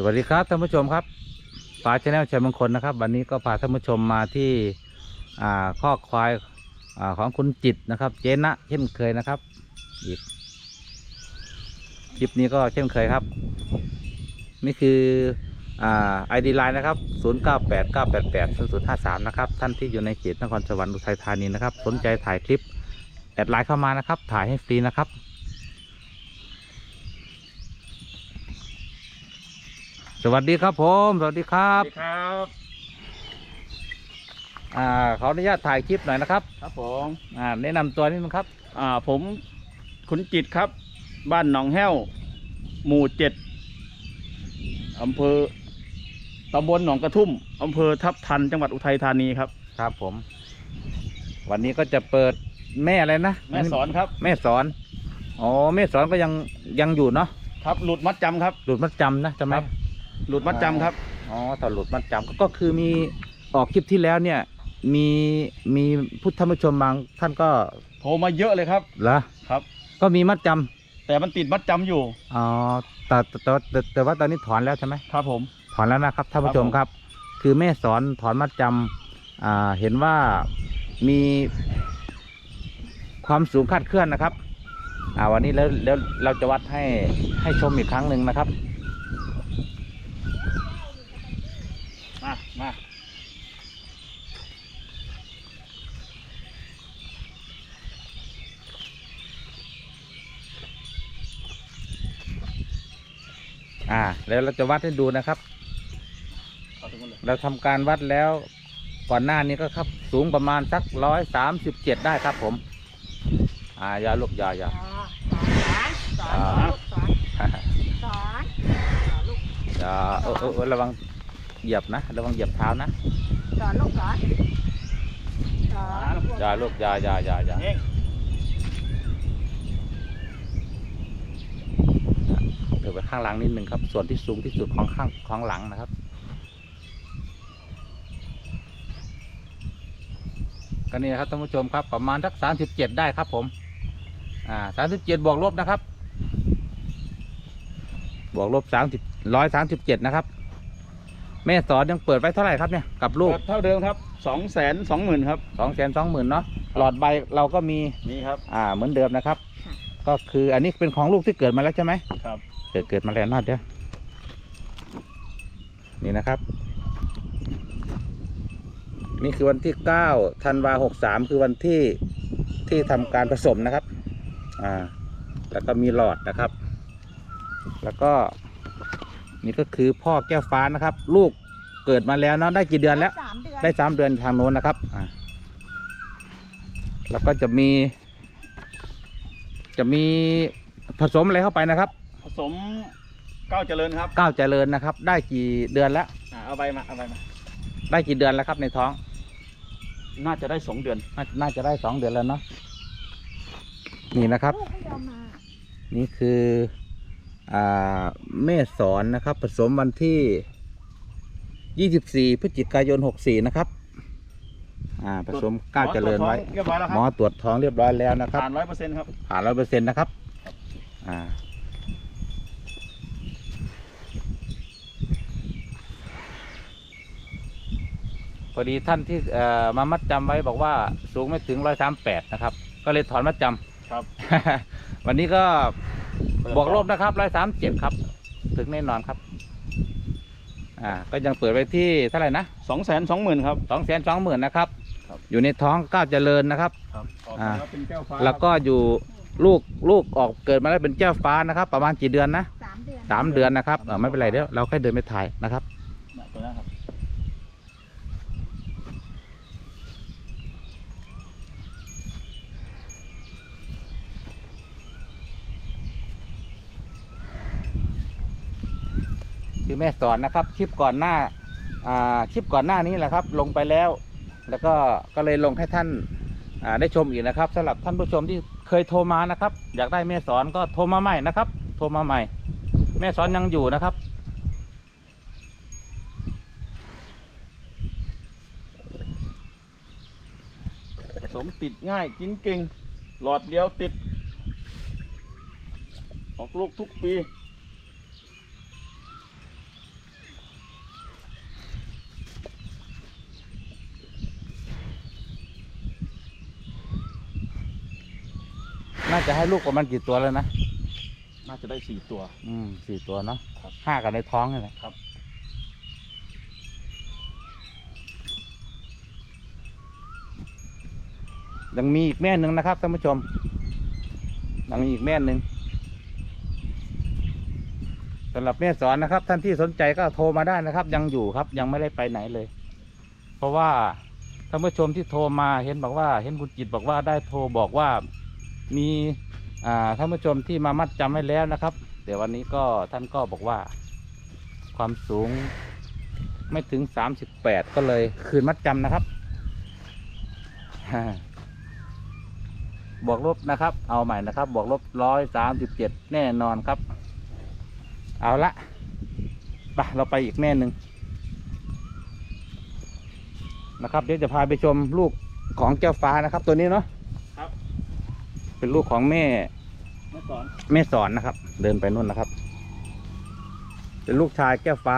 สวัสดีครับท่านผู้ชมครับปลาชแนลชัยมงคลนะครับ วันนี้ก็พาท่านผู้ชมมาที่ข้อควายอของคุณจิตนะครับ เจนะเช่นเคยนะครับอีกคลิปนี้ก็เช่นเคยครับ นี่คืออ่าไอดีไลน์นะครับ 0 9 8 9 8 8 0 0 5 3 นะครับท่านที่อยู่ในเขตนครสวรรค์อุทัยธานีนะครับ สนใจถ่ายคลิปแอดไลน์เข้ามานะครับ ถ่ายให้ฟรีนะครับ สวัสดีครับผม สวัสดีครับ สวัสดีครับอ่าขออนุญาตถ่ายคลิปหน่อยนะครับ ครับผมอ่าแนะนำตัวนิดนึงครับ อ่าผมคุณจิตครับ บ้านหนองแห้ว หมู่เจ็ดอำเภอตำบลหนองกระทุ่มอำเภอทับทันจังหวัดอุทัยธานีครับ ครับผม วันนี้ก็จะเปิดแม่อะไรนะแม่สอนครับ แม่สอนอ๋อแม่สอนก็ยังยังอยู่เนาะครับหลุดมัดจำครับ หลุดมัดจำนะใช่ไหมครับ หลุดมัดจำครับ อ๋อถ้าหลุดมัดจำก็ก็คือมีออกคลิปที่แล้วเนี่ย มีมีผู้ท่านผู้ชมบางท่านก็โทรมาเยอะเลยครับ เหรอครับ ก็มีมัดจำแต่มันติดมัดจำอยู่ อ๋อแต่แต่แต่แต่แต่ว่าตอนนี้ถอนแล้วใช่ไหม ครับผม ถอนแล้วนะครับท่านผู้ชมครับผมครับ คือแม่สอนถอนมัดจำอ่าเห็นว่ามีความสูงคาดเคลื่อนนะครับ อ่าวันนี้แล้วแล้วเราจะวัดให้ให้ชมอีกครั้งหนึ่งนะครับ มามาอ่า แล้วเราจะวัดให้ดูนะครับเอาตรงนั้นเลยเราทำการวัดแล้วก่อนหน้านี้ก็ครับ สูงประมาณสักร้อยสามสิบเจ็ดได้ครับผม อ่าอย่าลูกอย่าอย่าสอนสอนลูกสอนสอนสอนลูกอย่าเออเออเออระวัง เหยียบนะระวังเหยียบเท้านะสอนลูกสอนสอนอย่าลูกอย่าอย่าอย่าอย่าเองเดี๋ยวไปข้างหลังนิดนึงครับ ส่วนที่สูงที่สุดของข้างของหลังนะครับก็นี่นะครับท่านผู้ชมครับประมาณสักสามสิบเจ็ดได้ครับผมอ่าสามสิบเจ็ดบวกลบนะครับ บวกลบสามสิบร้อยสามสิบเจ็ดนะครับ แม่สอนยังเปิดไว้เท่าไหร่ครับเนี่ยกับลูกเปิดเท่าเดิมครับสองแสนสองหมื่นครับสองแสนสองหมื่นเนาะหลอดใบเราก็มีนี่ครับ อ่าเหมือนเดิมนะครับ ก็คืออันนี้เป็นของลูกที่เกิดมาแล้วใช่ไหมครับ เกิดเกิดมาแล้วนะเดี๋ยวนี่นะครับ นี่คือวันที่เก้าธันวาหกสามคือวันที่ที่ทำการผสมนะครับ อ่า แล้วก็มีหลอดนะครับ แล้วก็ นี่ก็คือพ่อแก้วฟ้านะครับ ลูกเกิดมาแล้วเนาะได้กี่เดือนแล้ว สามเดือนได้สามเดือนทางโน้นนะครับอ่าแล้วก็จะมี จะมีผสมอะไรเข้าไปนะครับผสมเก้าวเจริญครับก้าวเจริญนะครับ ได้กี่เดือนแล้ว อ่าเอาใบมาเอาใบมา ได้กี่เดือนแล้วครับในท้องน่าจะได้สองเดือน นาน่าจะได้สองเดือนแล้วเนาะนี่นะครับ ลูกไม่ยอมมานี่คืออ่า แม่สอนนะครับ ผสมวันที่ 24 พฤศจิกายน 64 นะครับอ่าผสมก้าวเจริญไว้เรียบร้อยแล้วคหมรัอบตรวจท้องเรียบร้อยแล้วนะครับ ผ่านร้อยเปอร์เซ็นต์ครับ ผ่านร้อยเปอร์เซ็นต์นะครับอ่าพอดีท่านที่เอ่อมามัดจำไว้บอกว่าสูงไม่ถึงร้อยสามแปดนะครับ ก็เลยถอนมัดจำครับ วันนี้ก็ บวกลบนะครับร้อยสามเจ็ดครับ ถึงแน่นอนครับ อ่า ก็ยังเปิดไว้ที่เท่าไหร่นะสองแสนสองหมื่นครับ สองแสนสองหมื่นนะครับครับอยู่ในท้องก้าวเจริญนะครับ ครับออกอ่ามาแล้วเป็นแก้วฟ้าแล้วก็อยู่ลูกลูกออกเกิดมาแล้วเป็นเจ้าฟ้านะครับ ประมาณกี่เดือนนะสามเดือนสามเดือนนะครับเออไม่เป็นไรเดี๋ยวเราค่อยเดินไปถ่ายนะครับ เนี่ยตัวนั้นครับ คือ แม่สอนนะครับคลิปก่อนหน้าคลิปก่อนหน้านี้แหละครับ ลงไปแล้ว แล้วก็ก็เลยลงให้ท่านได้ชมอีกนะครับสำหรับท่านผู้ชมที่เคยโทรมานะครับ อยากได้แม่สอนก็โทรมาใหม่นะครับ โทรมาใหม่ แม่สอนยังอยู่นะครับสมติดง่ายกินเก่งหลอดเดียวติด ออกลูกทุกปี น่าจะให้ลูกประมาณกี่ตัวแล้วนะ น่าจะได้สี่ตัว อืมสี่ตัวเนาะครับ ห้ากันในท้องนี่แหละครับ ยังมีอีกแม่หนึ่งนะครับท่านผู้ชมยังมีอีกแม่หนึ่งสำหรับแม่สอนนะครับ ท่านที่สนใจก็โทรมาได้นะครับ ยังอยู่ครับ ยังไม่ได้ไปไหนเลย เพราะว่าท่านผู้ชมที่โทรมาเห็นบอกว่า เห็นคุณจิตบอกว่าได้โทรบอกว่า มีอ่าท่านผู้ชมที่มามัดจำไว้แล้วนะครับ แต่วันนี้ก็ท่านก็บอกว่า ความสูงไม่ถึงสามสิบแปดก็เลยคืนมัดจำนะครับ บวกลบนะครับ เอาใหม่นะครับ บวกลบร้อยสามสิบเจ็ดแน่นอนครับ เอาละไปเราไปอีกแม่หนึ่งนะครับ เดี๋ยวจะพาไปชมลูกของแก้วฟ้านะครับตัวนี้เนาะ เป็นลูกของแม่เมื่อก่อนแม่สอนนะครับ เดินไปนู่นนะครับ เป็นลูกชายแก้วฟ้า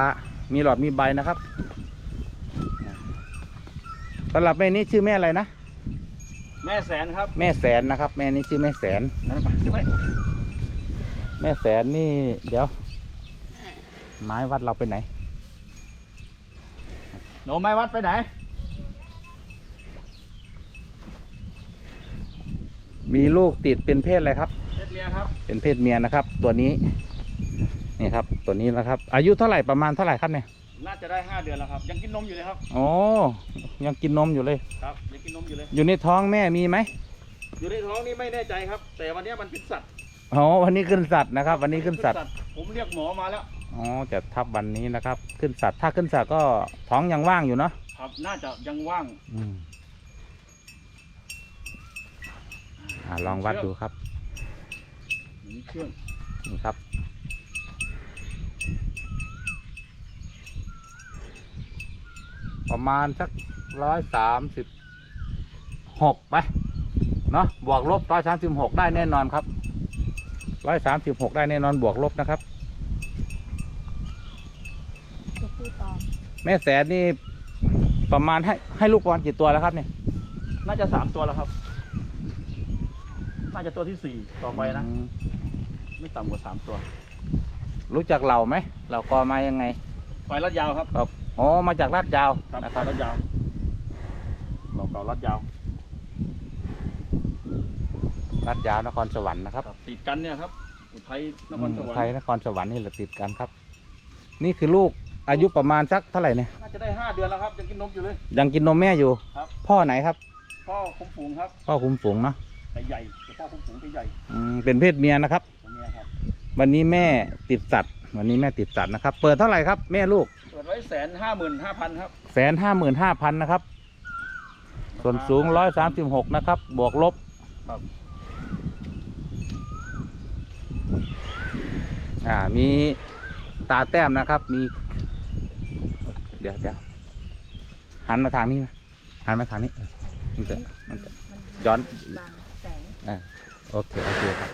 มีหลอดมีใบนะครับสำหรับแม่นี้ชื่อแม่อะไรนะแม่แสนครับ แม่แสนนะครับ แม่นี้ชื่อแม่แสนนั่นไปซื้อไว้แม่แสนนี่ เดี๋ยว ไม้วัดเราไปไหน หนูไม่วัดไปไหน มีลูกติดเป็นเพศอะไรครับ เพชรเมียครับ เป็นเพศเมียนะครับ ตัวนี้ นี่ครับ ตัวนี้นะครับ อายุเท่าไหร่ประมาณเท่าไหร่ครับเนี่ย น่าจะได้ห้าเดือนแล้วครับ ยังกินนมอยู่เลยครับโอ้ยังกินนมอยู่เลย ครับ ยังกินนมอยู่เลย อยู่ในท้องแม่มีไหม อยู่ในท้องนี่ไม่แน่ใจครับ แต่วันนี้มันเป็นสัตว์ อ๋อ วันนี้ขึ้นสัตว์นะครับ วันนี้ขึ้นสัตว์ ผมเรียกหมอมาแล้ว อ๋อ จะทับวันนี้นะครับ ขึ้นสัตว์ ถ้าขึ้นสัตว์ก็ท้องยังว่างอยู่เนาะ ครับ น่าจะยังว่าง อืม อ่าลองวัดดูครับนี่ครับ ประมาณสักร้อยสามสิบหกไปเนาะบวกลบร้อยสามสิบหกได้แน่นอนครับร้อยสามสิบหกได้แน่นอนบวกลบนะครับแม่แสนนี่ประมาณให้ให้ลูกประมาณกี่ตัวแล้วครับเนี่ย น่าจะสามตัวแล้วครับ น่าจะตัวที่สี่ต่อไปนะ อืมไม่ต่ำกว่าสามตัวรู้จักเหล่าไหมเหล่ากอมายังไงไฟรัดยาวครับครับอ๋อมาจากลาดยาวครับนะไฟครับรัดยาวเราเก่ารัดยาวลาดยาวนครสวรรค์นะครับครับติดกันเนี่ยครับอุทัยนครสวรรไทยค์นครสวรรค์นี่แหละติดกันครับ นี่คือลูกอายุประมาณสักเท่าไหร่เนี่ยน่าจะได้ห้าเดือนแล้วครับยังกินนมอยู่เลย ยังกินนมแม่อยู่ ครับ พ่อไหนครับ พ่อคุ้มฝูงครับพ่อคุมฝูงเนาะแต่ใหญ่ แต่พ่อคุ้มฝูงแต่ใหญ่อืมเป็นเพศเมียนะครับ ตัวเนี้ยครับ วันนี้แม่ติดสัตว์ วันนี้แม่ติดสัตว์นะครับ เปิดเท่าไหร่ครับ แม่ลูกเปิดไว้แสนห้าหมื่นห้าพันครับแสนห้าหมื่นห้าพันนะครับ ส่วนสูงร้อยสามสิบหกนะครับ บวกลบครับ อ่า มีตาแต้มนะครับ มี เดี๋ยวเดี๋ยวหันมาทางนี้นะหันมาทางนี้เออมันจะมันจะ ย้อน บางแสงอ่า โอเค โอเคครับ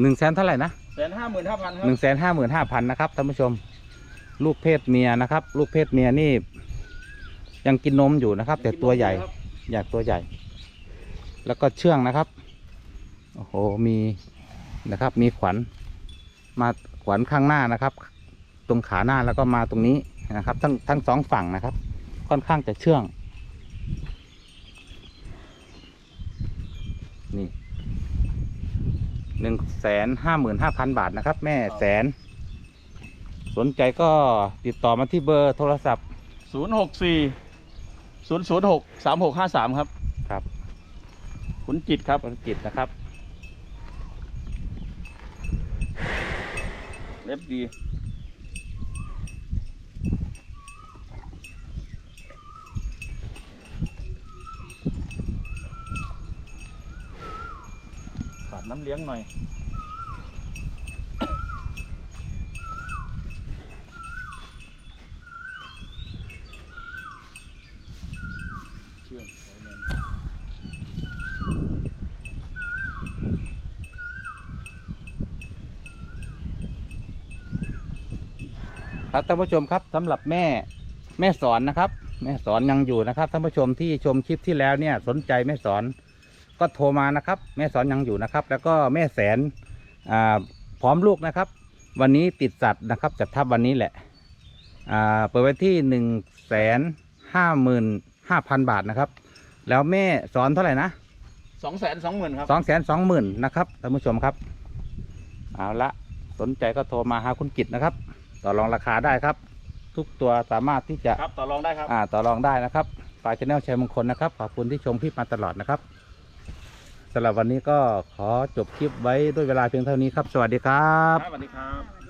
หนึ่งแสนเท่าไหร่นะ แสนห้าหมื่นห้าพันครับหนึ่งแสนห้าหมื่นห้าพันนะครับท่านผู้ชม ลูกเพศเมียนะครับ ลูกเพศเมียนี่ ยังกินนมอยู่นะครับ แต่ตัวใหญ่ครับอยากตัวใหญ่ แล้วก็เชื่องนะครับโอ้โหมีนะครับ มีขวัญมาขวัญข้างหน้านะครับ ตรงขาหน้าแล้วก็มาตรงนี้นะครับ ทั้งทั้งสองฝั่งนะครับ ค่อนข้างจะเชื่องนี่ หนึ่งแสนห้าหมื่นห้าพันบาทนะครับ แม่แสน สนใจก็ติดต่อมาที่เบอร์โทรศัพท์ศูนย์หกสี่ศูนย์ศูนย์หกสามหกห้าสามครับ ครับคุณจิตครับธุรกิจนะครับ เล็บดี เลี้ยงหน่อยครับท่านผู้ชมครับสำหรับแม่แม่สอนนะครับ แม่สอนยังอยู่นะครับท่านผู้ชมที่ชมคลิปที่แล้วเนี่ยสนใจแม่สอน ก็โทรมานะครับ แม่สอนยังอยู่นะครับ แล้วก็แม่แสนอ่าพร้อมลูกนะครับ วันนี้ติดสัตว์นะครับ จัดทับวันนี้แหละอ่าเปิดไว้ที่หนึ่งแสนห้าหมื่นห้าพันบาทนะครับ แล้วแม่สอนเท่าไหร่นะสองแสนสองหมื่นครับสองแสนสองหมื่นนะครับท่านผู้ชมครับ เอาละสนใจก็โทรมาหาคุณกิตนะครับ ต่อรองราคาได้ครับ ทุกตัวสามารถที่จะครับต่อรองได้ครับอ่าต่อรองได้นะครับฝากชแนลชัยมงคลนะครับ ขอบคุณที่ชมคลิปมาตลอดนะครับ สำหรับวันนี้ก็ขอจบคลิปไว้ด้วยเวลาเพียงเท่านี้ครับ สวัสดีครับ สวัสดีครับ